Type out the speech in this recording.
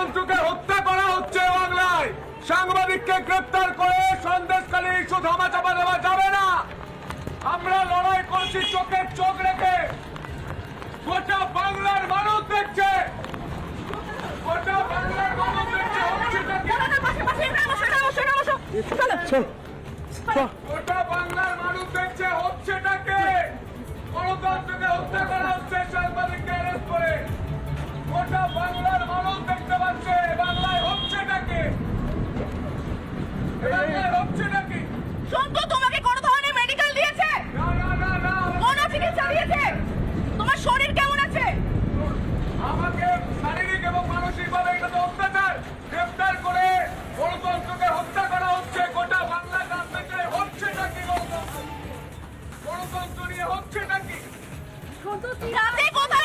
গণতন্ত্রকে হত্যা করা হচ্ছে বাংলায়। সাংবাদিককে গ্রেপ্তার করে সন্দেশকালী ইস্যু ধামা চাপা দেওয়া যাবে না। আমরা লড়াই করছি চোখের চোখ রেখে। গোটা বাংলার মানুষ দেখছে। গোটা বাংলার মানুষ দেখছে গোটা বাংলার মানুষ দেখছে রাতে কোথায়